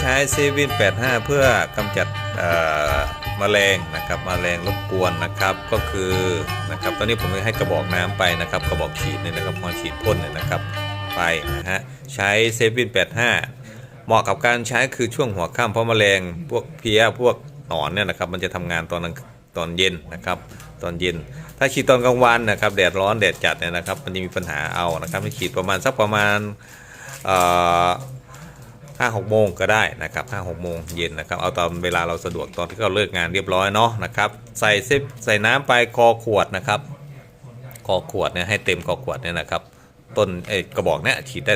ใช้เซเว่น85 เพื่อกำจัดเอ่อแมลงนะครับแมลงรบกวนนะครับก็คือนะครับตอนนี้ผมให้กระบอกน้ำไปนะครับกระบอกฉีดเนี่ยนะครับพอฉีดพ่นเนี่ยนะครับไปนะฮะใช้เซเว่น85 เหมาะกับการใช้คือช่วงหัวค่ำเพราะแมลงพวกเพี้ยพวกหนอนเนี่ยนะครับมันจะทำงานตอนตอนเย็นนะครับตอนเย็น ถ้าฉีดตอนกลางวันนะครับแดดร้อนแดดจัดเนี่ยนะครับมันจะมีปัญหาเอานะครับให้ฉีดประมาณสักประมาณ ห้าหกโมงก็ได้นะครับห้าหกโมงเย็นนะครับ เอาตอนเวลาเราสะดวกตอนที่เราเลิกงานเรียบร้อยเนาะนะครับ ใส่เซฟใส่น้ำไปคอขวดนะครับ คอขวดเนี่ยให้เต็มคอขวดเนี่ยนะครับ ต้นเอกระบอกเนี่ยฉีดได้